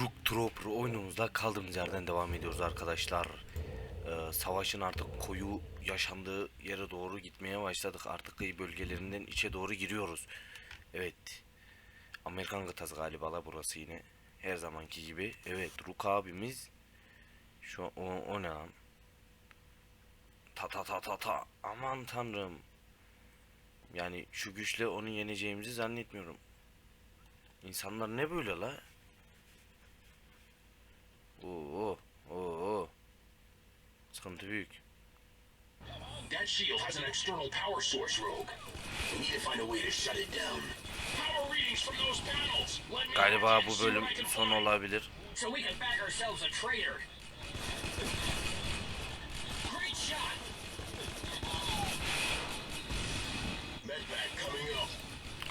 Rook Trooper oyunumuzda kaldığımız yerden devam ediyoruz arkadaşlar. Ee, savaşın artık koyu yaşandığı yere doğru gitmeye başladık. Artık kıyı bölgelerinden içe doğru giriyoruz. Evet. Amerikan kıtası galiba la burası yine. Her zamanki gibi. Evet Rook abimiz. Şu o, o ne lan? Ta ta ta ta ta. Aman tanrım. Yani şu güçle onu yeneceğimizi zannetmiyorum. İnsanlar ne böyle la? Oo, oo. Sıkıntı büyük. That shield has an external power source, Rogue. We need to find a way to shut it down. Power readings from those panels. Galiba bu bölüm son olabilir. So we can back ourselves a traitor. Great shot. Medvac coming up.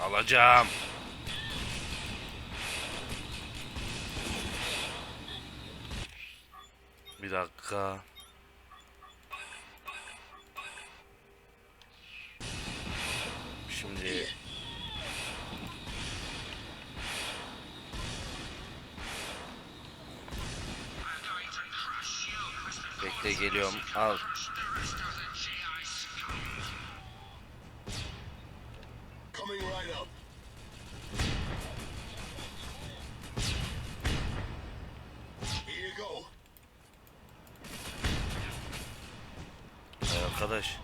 Alacağım. Bir dakika. Şimdi Bekle geliyorum. Al. Coming right up. Arkadaş.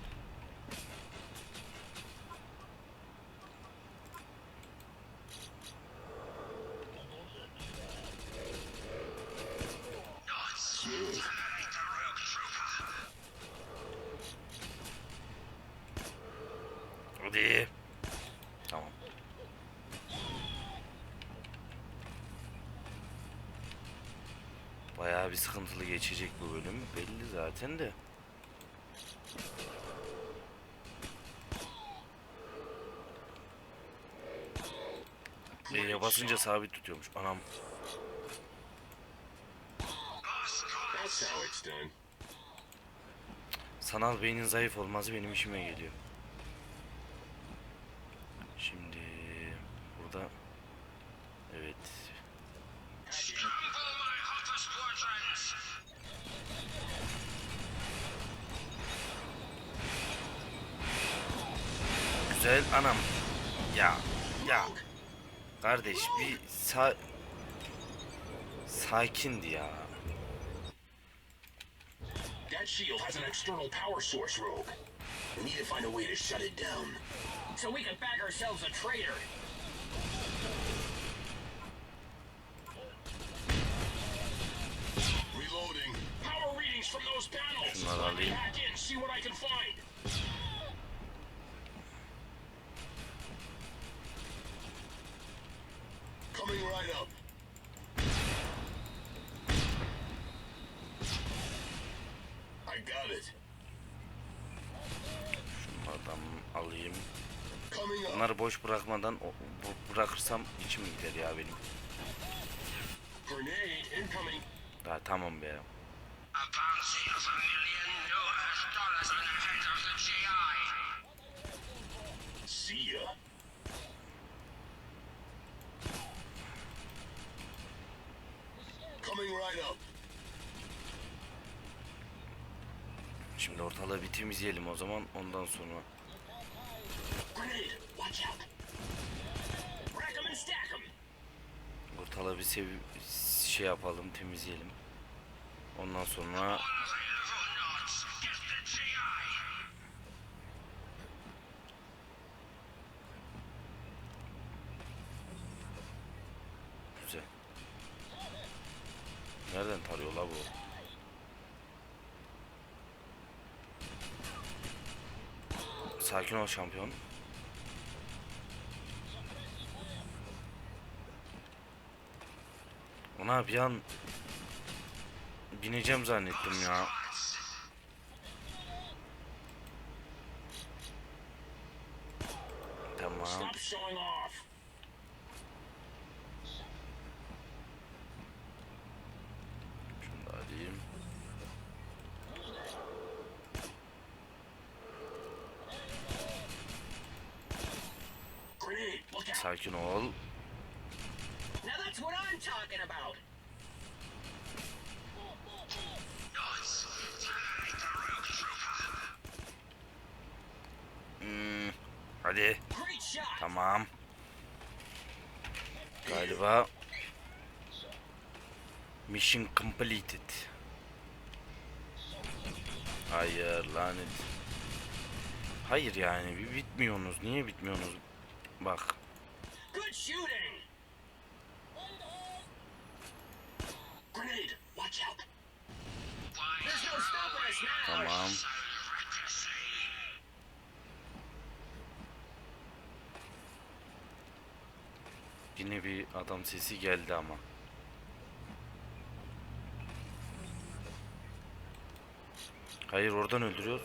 Hadi. Tamam. Bayağı bir sıkıntılı geçecek bu bölüm. Belli zaten de. E'ye basınca sabit tutuyormuş. Anam. Sanal beynin zayıf olması benim işime geliyor. Şimdi burada evet güzel anam ya ya kardeş bir sa sakindi ya That shield has an external power source, Rogue. We need to find a way to shut it down. So we can back ourselves a traitor. Reloading. Power readings from those panels. Let me hack in, see what I can find. Coming right up. I got it. şunlardan alayım. Bunları boş bırakmadan bırakırsam içim gider ya benim. Ya tamam be. A bounty of a million US dollars on the head of the GI. See ya. Coming right up. Ortalığı bir temizleyelim o zaman ondan sonra. Ortalığı bir şey yapalım temizleyelim. Ondan sonra Available nods. Get the GI. güzel. Nereden tarıyor la bu? Sakin ol şampiyon. Ona bir an bineceğim zannettim ya. Sakin ol. Hmm, hadi. Tamam. Galiba Mission completed. Hayır lanet. Hayır yani bitmiyorsunuz. Niye bitmiyorsunuz? Bak. Good shooting! Grenade! Watch out! There's no stopping us now! Tamam. Yine bir adam sesi geldi ama. Hayır oradan öldürüyor.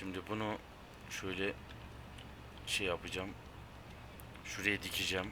Şimdi bunu şöyle şey yapacağım. Şuraya dikeceğim.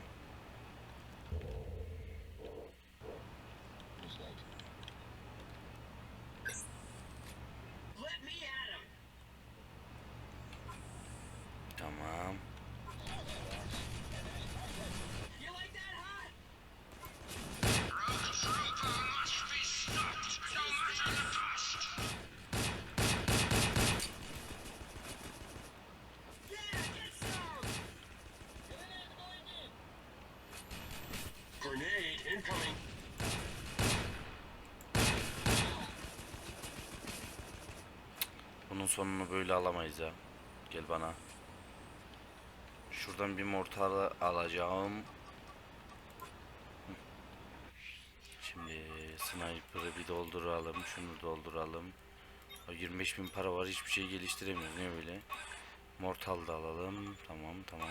Sonunu böyle alamayız ya. Gel bana. Şuradan bir mortar alacağım. Şimdi sniper'ı bir dolduralım. Şunu dolduralım. O 25 bin para var. Hiçbir şey geliştiremiyoruz. Niye böyle? Mortal da alalım. Tamam tamam.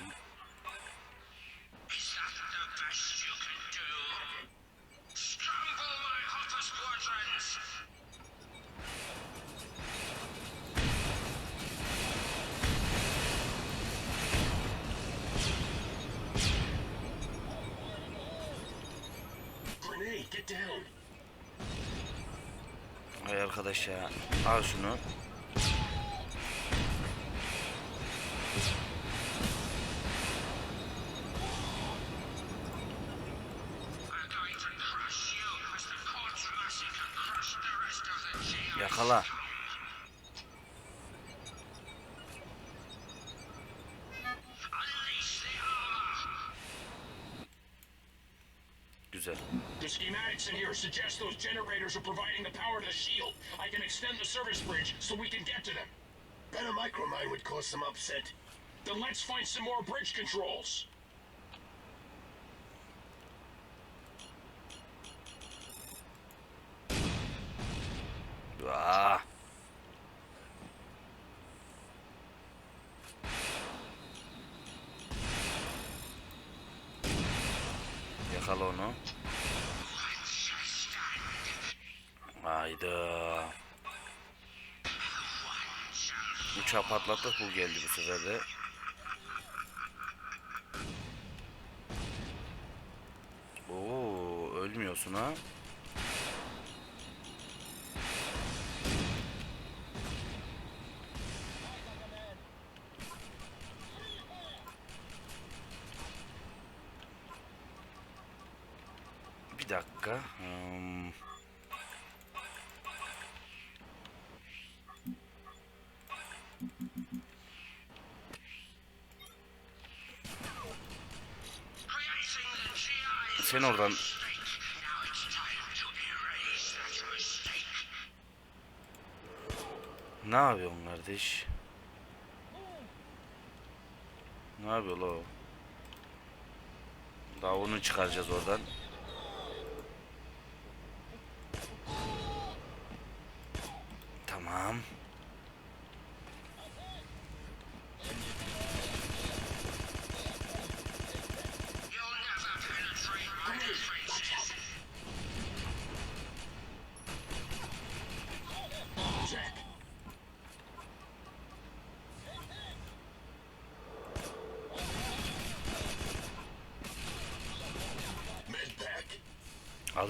Arkadaş ya. Al. Güzel. The schematics in here suggest those generators are providing the power to the shield. I can extend the service bridge so we can get to them. Bet a micromine would cause some upset. Then let's find some more bridge controls. Uçağı patlattık bu geldi bu sefer de. Oo, ölmüyorsun ha. Sen oradan ne yapıyorsun kardeş? Ne yapıyor la o? Daha onu çıkaracağız oradan. Tamam.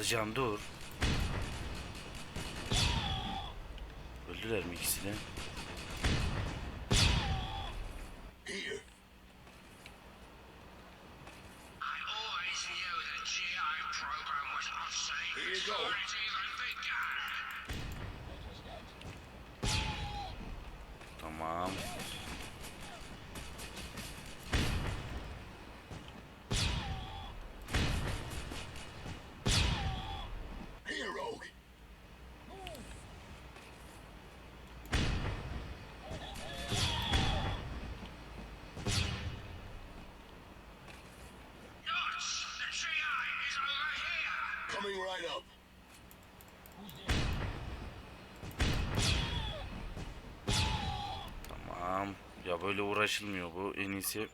Alacağım dur. Öldüler mi ikisi de? Right up. Tamam. Ya böyle uğraşılmıyor bu. En iyisi.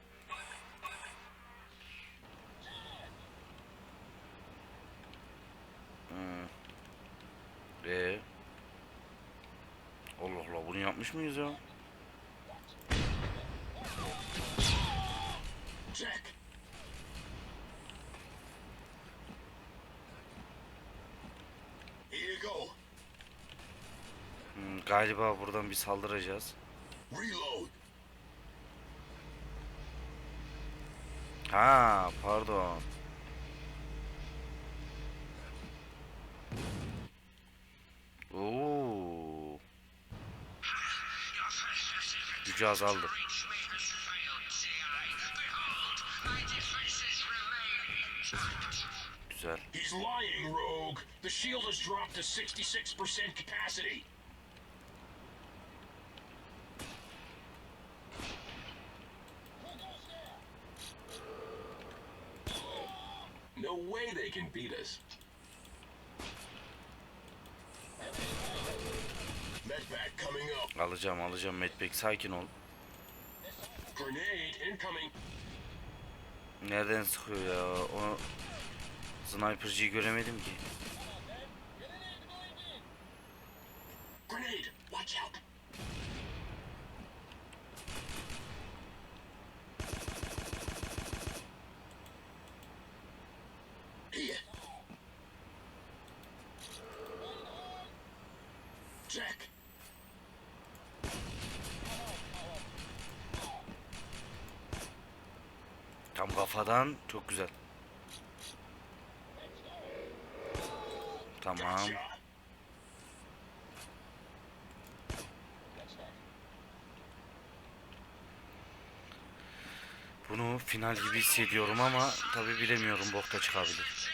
Ee? Allah Allah bunu yapmış mıyız ya? Galiba buradan bir saldıracağız. Ha, pardon. Oo, gücü azaldı. Güzel. He's lying, Rogue. The shield has dropped to 66% capacity. No way they can beat us. Medvac coming up. Alacağım alacağım Medbek sakin ol. Grenade incoming. Nereden sıkıyor ya? O sniper'cıyı göremedim ki. Grenade. Watch out. Here. Jack. Kafadan çok güzel. Tamam. Bunu final gibi hissediyorum ama tabi bilemiyorum bokta çıkabilir.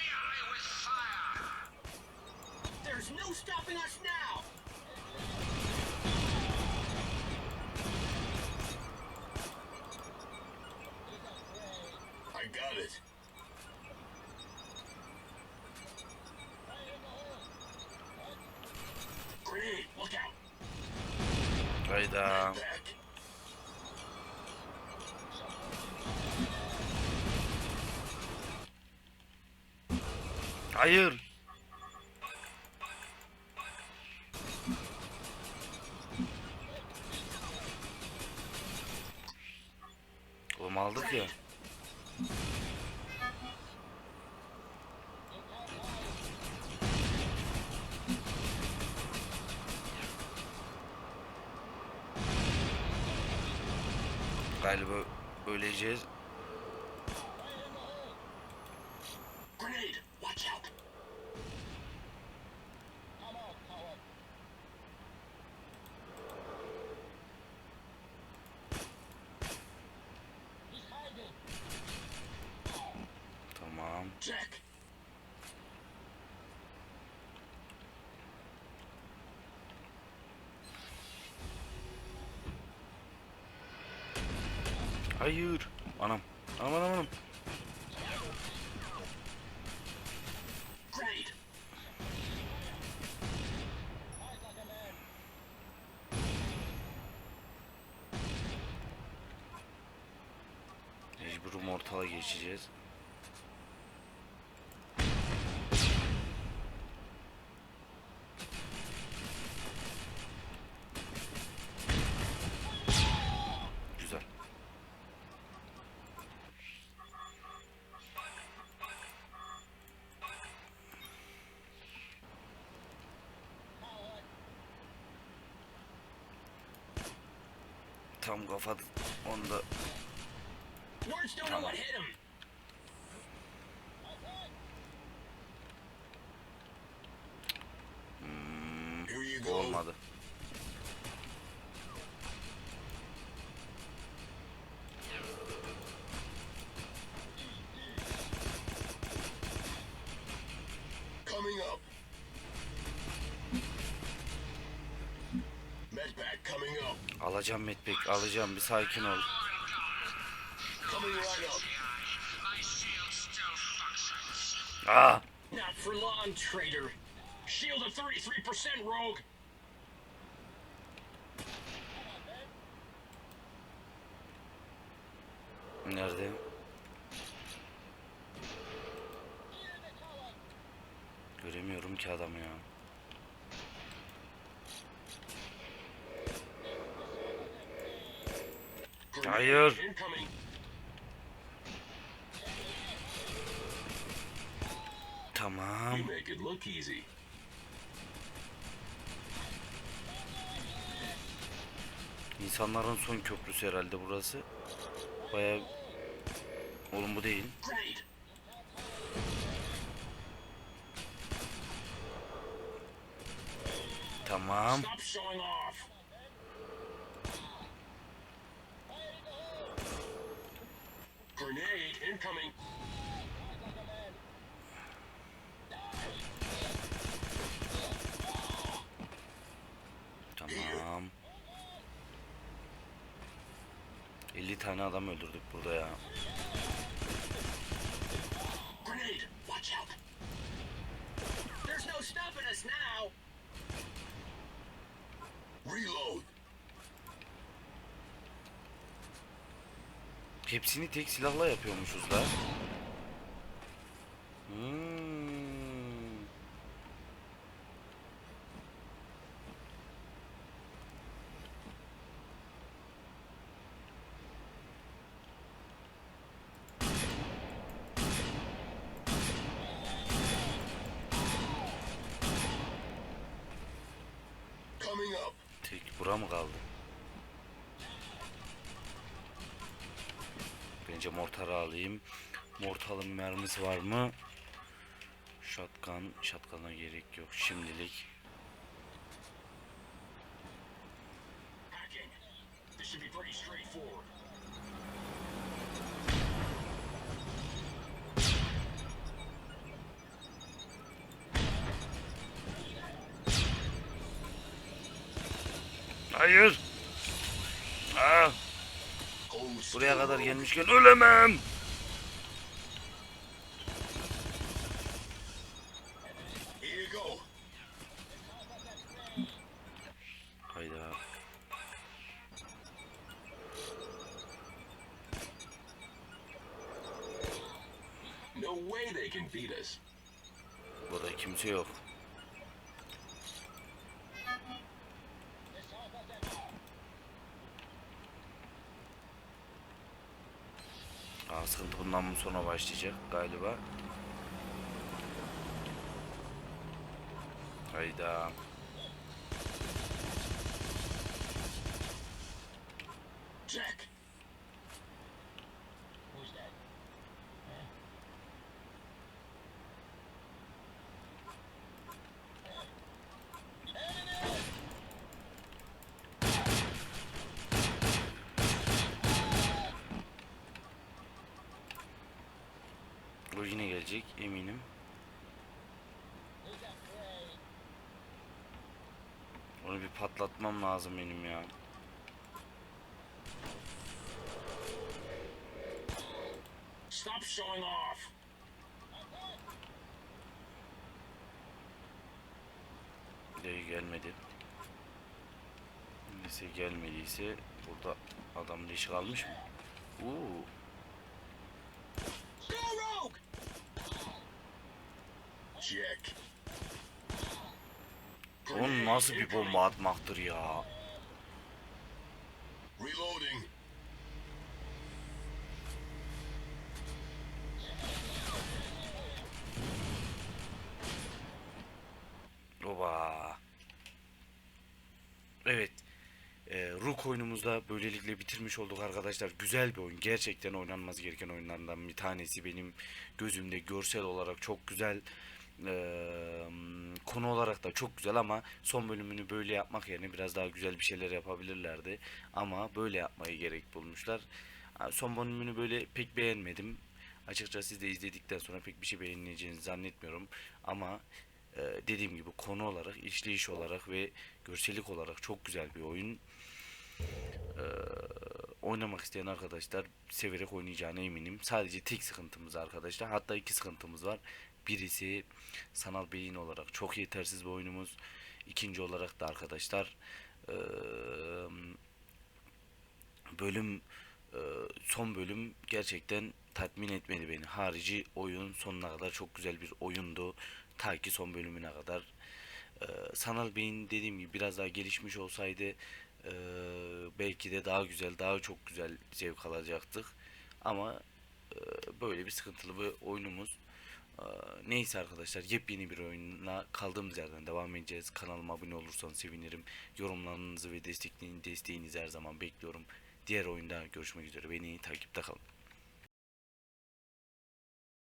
Hayır. Hayır. Anam. Anam anam anam. Grenade. Mecbur mortala geçeceğiz. Tam kafa onda Words Alacağım Medpack alacağım bir sakin ol. Aa! Not for long, traitor. Shield at 33%, rogue. Nerede? Göremiyorum ki adamı ya. Hayır. Tamam. İnsanların son köprüsü herhalde burası. Baya... Oğlum bu değil. Tamam. Stop showing off. Grenade incoming. Tamam. 50 tane adam öldürdük burada ya. Hepsini tek silahla yapıyormuşuz la. Tek bura mı kaldı? Bence mortarı alayım. Mortalın mermisi var mı? Shotgun, shotgun'a gerek yok şimdilik. Aa, Hold buraya kadar gelmişken ölemem. Sonra başlayacak galiba. Hayda. Jack. O yine gelecek eminim. Onu bir patlatmam lazım benim ya. Stop showing off. Dayı gelmedi. Neyse gelmediyse burada adam leşi kalmış mı? Oo. Go rogue. Jack. O nasıl bir bomba atmaktır ya? Reloading. Oba. Evet. Ee, Rook oyunumuzda böylelikle bitirmiş olduk arkadaşlar. Güzel bir oyun. Gerçekten oynanması gereken oyunlardan bir tanesi. Benim gözümde görsel olarak çok güzel. Eee, konu olarak da çok güzel ama son bölümünü böyle yapmak yerine biraz daha güzel bir şeyler yapabilirlerdi. Ama böyle yapmayı gerek bulmuşlar. Son bölümünü böyle pek beğenmedim. Açıkçası siz de izledikten sonra pek bir şey beğeneceğinizi zannetmiyorum. Ama e, dediğim gibi konu olarak, işleyiş olarak ve görsellik olarak çok güzel bir oyun. E, oynamak isteyen arkadaşlar severek oynayacağına eminim. Sadece tek sıkıntımız arkadaşlar. Hatta iki sıkıntımız var. Birisi sanal beyin olarak çok yetersiz bir oyunumuz. İkinci olarak da arkadaşlar bölüm son bölüm gerçekten tatmin etmedi beni. Harici oyun sonuna kadar çok güzel bir oyundu. Ta ki son bölümüne kadar. Sanal beyin dediğim gibi biraz daha gelişmiş olsaydı belki de daha güzel, daha çok güzel zevk alacaktık. Ama böyle bir sıkıntılı bir oyunumuz. E, Neyse arkadaşlar yepyeni bir oyuna kaldığımız yerden devam edeceğiz. Kanalıma abone olursanız sevinirim. Yorumlarınızı ve desteğinizi her zaman bekliyorum. Diğer oyunda görüşmek üzere. Beni takipte kalın.